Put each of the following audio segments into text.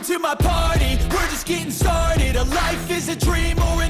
Welcome to my party, we're just getting started. A life is a dream or a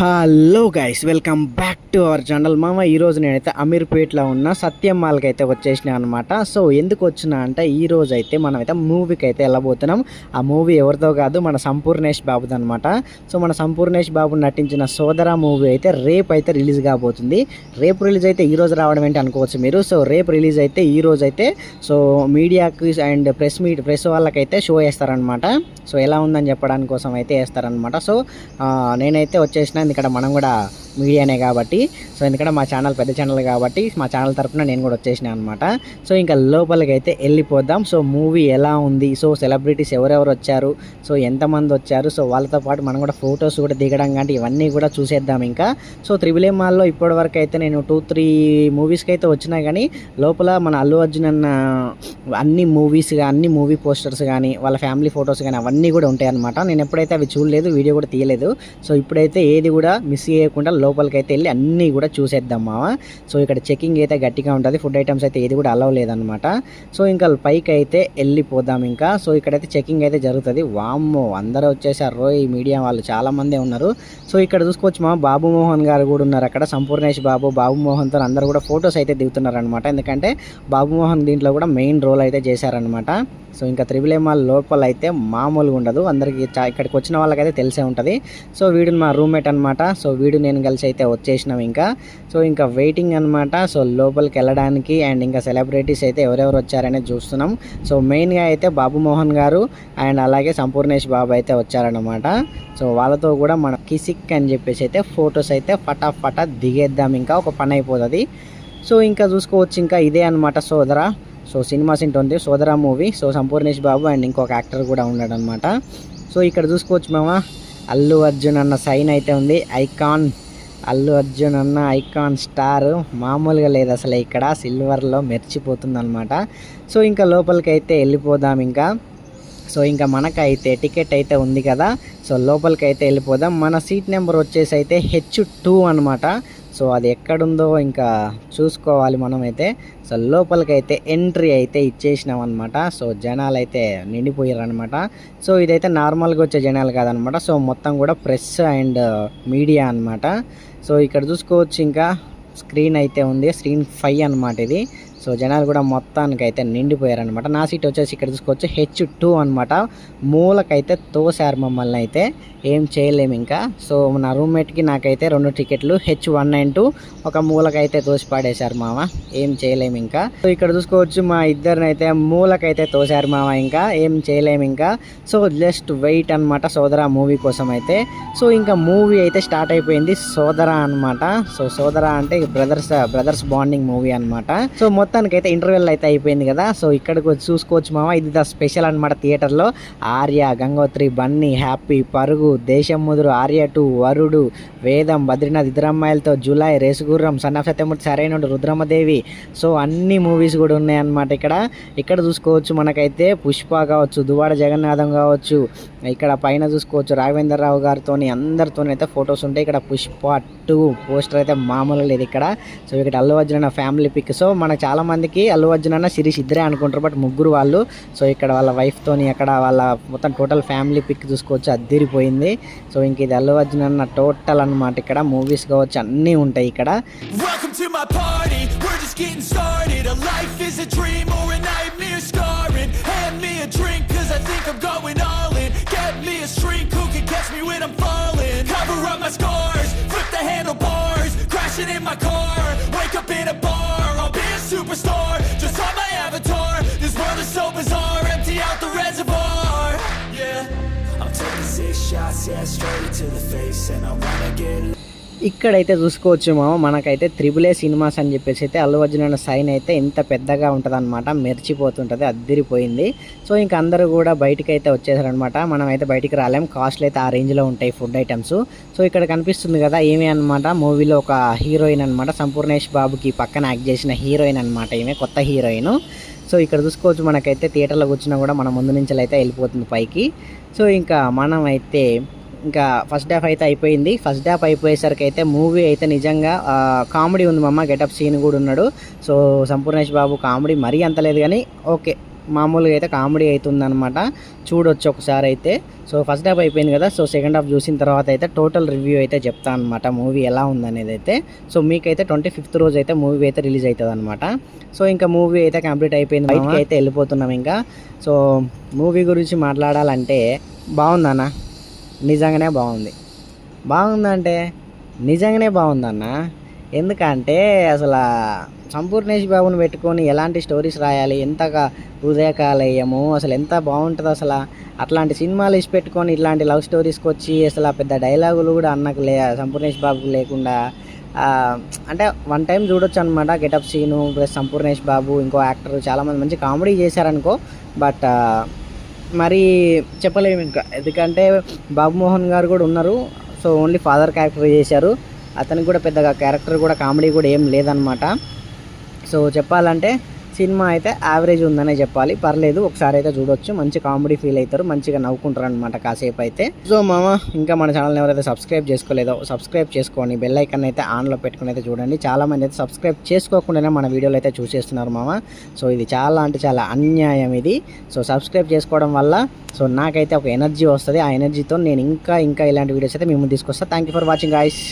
hello guys welcome back to our channel మామ ఈరోజు నేనైతే అమీర్పేట్లో ఉన్న సత్యం మాల్కి అయితే వచ్చేసిన అనమాట సో ఎందుకు వచ్చిన అంటే ఈ రోజు అయితే మనమైతే మూవీకి అయితే వెళ్ళబోతున్నాం. ఆ మూవీ ఎవరితో కాదు మన సంపూర్ణేష్ బాబుది అనమాట సో మన సంపూర్ణేష్ బాబు నటించిన సోదర మూవీ అయితే రేపు అయితే రిలీజ్ కాబోతుంది. రేపు రిలీజ్ అయితే ఈ రోజు రావడం ఏంటి అనుకోవచ్చు మీరు. సో రేపు రిలీజ్ అయితే ఈ రోజు అయితే సో మీడియాకి అండ్ ప్రెస్ మీట్ ప్రెస్ వాళ్ళకైతే షో వేస్తారనమాట సో ఎలా ఉందని చెప్పడానికి కోసం అయితే వేస్తారనమాట సో ఆ, నేనైతే వచ్చేసిన ఇక్కడ మనం కూడా మీడియానే కాబట్టి. సో ఎందుకంటే మా ఛానల్ పెద్ద ఛానల్ కాబట్టి మా ఛానల్ తరఫున నేను కూడా వచ్చేసిన అనమాట సో ఇంకా లోపలికి అయితే వెళ్ళిపోదాం. సో మూవీ ఎలా ఉంది? సో సెలబ్రిటీస్ ఎవరెవరు వచ్చారు? సో ఎంతమంది వచ్చారు? సో వాళ్ళతో పాటు మనం కూడా ఫొటోస్ కూడా దిగడం కానీ ఇవన్నీ కూడా చూసేద్దాం ఇంకా. సో త్రిబుల్ ఏ మాల్లో ఇప్పటి వరకు అయితే నేను టూ త్రీ మూవీస్కి అయితే వచ్చినా కానీ లోపల మన అల్లు అర్జున్ అన్న అన్ని మూవీస్ అన్ని మూవీ పోస్టర్స్ కానీ వాళ్ళ ఫ్యామిలీ ఫొటోస్ కానీ అవన్నీ కూడా ఉంటాయి అనమాట నేను ఎప్పుడైతే అవి చూడలేదు వీడియో కూడా తీయలేదు. సో ఇప్పుడైతే ఏది కూడా మిస్ చేయకుండా లోపలికి అయితే వెళ్ళి అన్నీ కూడా చూసేద్దాం మామ సో ఇక్కడ చెకింగ్ అయితే గట్టిగా ఉంటుంది. ఫుడ్ ఐటమ్స్ అయితే ఏది కూడా అలవ్ లేదనమాట సో ఇంకా పైకి అయితే వెళ్ళిపోదాం ఇంకా. సో ఇక్కడైతే చెకింగ్ అయితే జరుగుతుంది. వామ్మో అందరూ వచ్చేసారు రోయ్ మీడియా వాళ్ళు చాలామందే ఉన్నారు. సో ఇక్కడ చూసుకోవచ్చు మా బాబు మోహన్ గారు కూడా ఉన్నారు అక్కడ. సంపూర్ణేష్ బాబు బాబు మోహన్తో అందరూ కూడా ఫొటోస్ అయితే దిగుతున్నారు అనమాట ఎందుకంటే బాబు మోహన్ దీంట్లో కూడా మెయిన్ రోల్ అయితే చేశారనమాట సో ఇంకా త్రిబుల్ మాల్ లోపల అయితే మామూలుగా ఉండదు. అందరికీ చా ఇక్కడికి వచ్చిన వాళ్ళకైతే తెలిసే ఉంటుంది. సో వీడు మా రూమ్మేట్ అనమాట సో వీడు నేను కలిసి అయితే వచ్చేసినాం ఇంకా. సో ఇంకా వెయిటింగ్ అనమాట సో లోపలికి వెళ్ళడానికి అండ్ ఇంకా సెలబ్రిటీస్ అయితే ఎవరెవరు వచ్చారనేది చూస్తున్నాం. సో మెయిన్గా అయితే బాబు మోహన్ గారు అండ్ అలాగే సంపూర్ణేష్ బాబు అయితే వచ్చారనమాట సో వాళ్ళతో కూడా మన కిసిక్ అని చెప్పేసి అయితే ఫొటోస్ అయితే ఫటాఫటా దిగేద్దాం ఇంకా. ఒక పని అయిపోతుంది. సో ఇంకా చూసుకోవచ్చు ఇంకా ఇదే అనమాట సోదరా. సో సినిమా సింట్ ఉంది Sodara movie. So Sampoornesh Babu and ఇంకొక యాక్టర్ కూడా ఉన్నాడు అనమాట సో ఇక్కడ చూసుకోవచ్చు మామ అల్లు అర్జున్ అన్న సైన్ అయితే ఉంది. ఐకాన్ అల్లు అర్జున్ అన్న ఐకాన్ స్టార్. మామూలుగా లేదు అసలు ఇక్కడ సిల్వర్లో మెర్చిపోతుందనమాట సో ఇంకా లోపలికి అయితే వెళ్ళిపోదాం ఇంకా. సో ఇంకా మనకైతే టికెట్ అయితే ఉంది కదా. సో లోపలికి అయితే వెళ్ళిపోదాం. మన సీట్ నెంబర్ వచ్చేసి అయితే హెచ్ టూ అనమాట సో అది ఎక్కడుందో ఇంకా చూసుకోవాలి మనమైతే. సో లోపలికి అయితే ఎంట్రీ అయితే ఇచ్చేసినాం అనమాట సో జనాలు అయితే నిండిపోయారు అనమాట సో ఇదైతే నార్మల్గా వచ్చే జనాలు కాదనమాట సో మొత్తం కూడా ప్రెస్ అండ్ మీడియా అనమాట సో ఇక్కడ చూసుకోవచ్చు ఇంకా స్క్రీన్ అయితే ఉంది. స్క్రీన్ ఫైవ్ అనమాట ఇది. సో జనాలు కూడా మొత్తానికి అయితే నిండిపోయారు అనమాట నా సీట్ వచ్చేసి ఇక్కడ చూసుకోవచ్చు. హెచ్ టూ అనమాట మూలకైతే తోసారు మమ్మల్ని అయితే. ఏం చేయలేము ఇంకా. సో నా రూమ్మేట్కి నాకైతే రెండు టికెట్లు. హెచ్ వన్ నైన్ టూ ఒక మూలకైతే తోసి పాడేశారు మామ. ఏం చేయలేము ఇంకా. సో ఇక్కడ చూసుకోవచ్చు మా ఇద్దరిని అయితే మూలకైతే తోసారు మామ ఇంకా. ఏం చేయలేము ఇంకా. సో జస్ట్ వెయిట్ అనమాట సోదరా మూవీ కోసం అయితే. సో ఇంకా మూవీ అయితే స్టార్ట్ అయిపోయింది సోదరా అనమాట సో సోదరా అంటే బ్రదర్స్ బ్రదర్స్ బాండింగ్ మూవీ అనమాట సో మొత్తం అయితే ఇంటర్వెల్ అయితే అయిపోయింది కదా. సో ఇక్కడికి వచ్చి చూసుకోవచ్చు మామ. ఇది ద స్పెషల్ అనమాట థియేటర్లో. ఆర్య గంగోత్రి బన్నీ హ్యాపీ పరుగు దేశం ముదురు Arya two Varudu Vedam Badrinath Iddarammayilatho Julayi Race Gurram son of Satyamurthy సరైన రుద్రమదేవి. సో అన్ని మూవీస్ కూడా ఉన్నాయన్నమాట ఇక్కడ. ఇక్కడ చూసుకోవచ్చు మనకైతే పుష్ప కావచ్చు దువాడ జగన్నాథం కావచ్చు. ఇక్కడ పైన చూసుకోవచ్చు రాఘవేంద్రరావు గారితో అందరితో అయితే ఫొటోస్ ఉంటాయి. ఇక్కడ పుష్ప టూ పోస్టర్ అయితే మామూలు లేదు ఇక్కడ. సో ఇక్కడ Allu Arjun family pic so మనకు చాలా చాలా మందికి అల్లు అర్జున్ అన్న శిరీష్ ఇద్దరే అనుకుంటారు బట్ ముగ్గురు వాళ్ళు. సో ఇక్కడ వాళ్ళ వైఫ్ తోని అక్కడ వాళ్ళ మొత్తం టోటల్ ఫ్యామిలీ పిక్ చూసుకోవచ్చు అద్దరిపోయింది. సో ఇంక ఇది అల్లు అర్జున్ అన్న టోటల్ అనమాట ఇక్కడ. మూవీస్ కావచ్చు అన్నీ ఉంటాయి ఇక్కడ. ఇక్కడైతే చూసుకోవచ్చు మామ మనకైతే త్రిబుల్ ఏ సినిమాస్ అని చెప్పేసి అయితే అల్లు అర్జున్ అన్న సైన్ అయితే ఇంత పెద్దగా ఉంటుంది మెరిచిపోతుంటుంది అద్దిరిపోయింది. సో ఇంక అందరూ కూడా బయటికి అయితే వచ్చేసారనమాట మనం అయితే బయటికి రాలేం. కాస్ట్లు అయితే ఆ రేంజ్లో ఉంటాయి ఫుడ్ ఐటమ్స్. సో ఇక్కడ కనిపిస్తుంది కదా ఏమి అనమాట మూవీలో ఒక హీరోయిన్ అనమాట సంపూర్ణేష్ బాబుకి పక్కన యాక్ట్ చేసిన హీరోయిన్ అనమాట ఈమె కొత్త హీరోయిన్. సో ఇక్కడ చూసుకోవచ్చు మనకైతే థియేటర్లో వచ్చినా కూడా మన ముందు నుంచి అయితే వెళ్ళిపోతుంది పైకి. సో ఇంకా మనం అయితే ఇంకా ఫస్ట్ హాఫ్ అయితే అయిపోయింది. ఫస్ట్ హాఫ్ అయిపోయేసరికి అయితే మూవీ అయితే నిజంగా కామెడీ ఉంది మమ్మ గెటప్ సీన్ కూడా ఉన్నాడు. సో సంపూర్ణేష్ బాబు కామెడీ మరీ అంత లేదు కానీ ఓకే మామూలుగా అయితే కామెడీ అవుతుందన్నమాట. చూడొచ్చు ఒకసారి అయితే. సో ఫస్ట్ హాఫ్ అయిపోయింది కదా సో సెకండ్ హాఫ్ చూసిన తర్వాత అయితే టోటల్ రివ్యూ అయితే చెప్తాను అనమాట మూవీ ఎలా ఉందనేది అయితే. సో మీకైతే ట్వంటీ ఫిఫ్త్ రోజు అయితే మూవీ అయితే రిలీజ్ అవుతుంది అనమాట సో ఇంకా మూవీ అయితే కంప్లీట్ అయిపోయింది బయటికి అయితే వెళ్ళిపోతున్నాం ఇంకా. సో మూవీ గురించి మాట్లాడాలంటే బాగుందన్న నిజంగానే బాగుంది. బాగుందంటే నిజంగానే బాగుందన్న. ఎందుకంటే అసలు సంపూర్ణేష్ బాబుని పెట్టుకొని ఎలాంటి స్టోరీస్ రాయాలి ఎంతగా హృదయకాలయము అసలు ఎంత బాగుంటుంది అసలు అట్లాంటి సినిమాలు ఇచ్చి పెట్టుకొని ఇట్లాంటి లవ్ స్టోరీస్కి వచ్చి అసలు పెద్ద డైలాగులు కూడా అన్నకు లే సంపూర్ణేష్ బాబుకి లేకుండా అంటే వన్ టైం చూడొచ్చు అనమాట గెటప్ సీను ప్లస్ సంపూర్ణేష్ బాబు ఇంకో యాక్టర్ చాలామంది మంచి కామెడీ చేశారనుకో బట్ మరి చెప్పలేము ఇంకా. ఎందుకంటే బాబుమోహన్ గారు కూడా ఉన్నారు. సో ఓన్లీ ఫాదర్ క్యారెక్టర్ చేశారు. అతనికి కూడా పెద్దగా క్యారెక్టర్ కూడా కామెడీ కూడా ఏం లేదనమాట సో చెప్పాలంటే సినిమా అయితే యావరేజ్ ఉందనే చెప్పాలి. పర్లేదు ఒకసారి అయితే చూడొచ్చు. మంచి కామెడీ ఫీల్ అవుతారు మంచిగా నవ్వుకుంటారు అనమాట కాసేపు అయితే. సో మామ ఇంకా మన ఛానల్ ఎవరైతే సబ్స్క్రైబ్ చేసుకోలేదో సబ్స్క్రైబ్ చేసుకోండి. బెల్ ఐకన్ అయితే ఆన్లో పెట్టుకుని అయితే చూడండి. చాలామంది అయితే సబ్స్క్రైబ్ చేసుకోకుండానే మన వీడియోలు అయితే చూసేస్తున్నారు మామ. సో ఇది చాలా అంటే చాలా అన్యాయం ఇది. సో సబ్స్క్రైబ్ చేసుకోవడం వల్ల సో నాకైతే ఒక ఎనర్జీ వస్తుంది. ఆ ఎనర్జీతో నేను ఇంకా ఇంకా ఇలాంటి వీడియోస్ అయితే మేము తీసుకొస్తాను thank you for watching guys